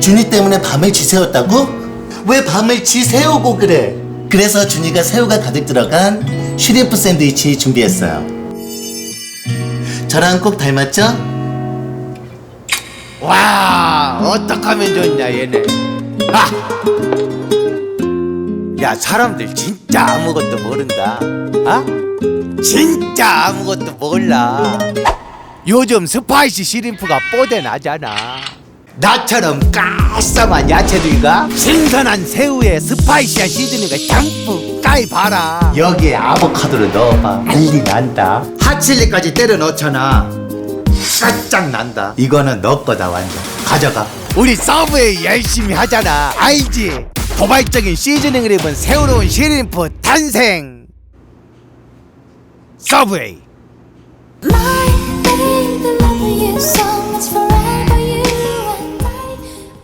준이 때문에 밤을 지새웠다고? 왜 밤을 지새우고 그래? 그래서 준이가 새우가 가득 들어간 슈리프 샌드위치 준비했어요. 저랑 꼭 닮았죠? 와 어떡하면 좋냐 얘네 아! 야 사람들 진짜 아무것도 모른다 아? 진짜 아무것도 몰라 요즘 스파이시 시림프가 뽀대 나잖아 나처럼 깔쌈한 야채들과 신선한 새우에 스파이시한 시즈닝을 듬뿍 까입봐라. 여기에 아보카도를 넣어봐. 난리 난다. 핫칠리까지 때려 넣잖아. 살짝 난다. 이거는 너 거다 완전. 가져가. 우리 서브웨이 열심히 하잖아. 알지? 도발적인 시즈닝을 입은 새로운 시림프 탄생. 서브웨이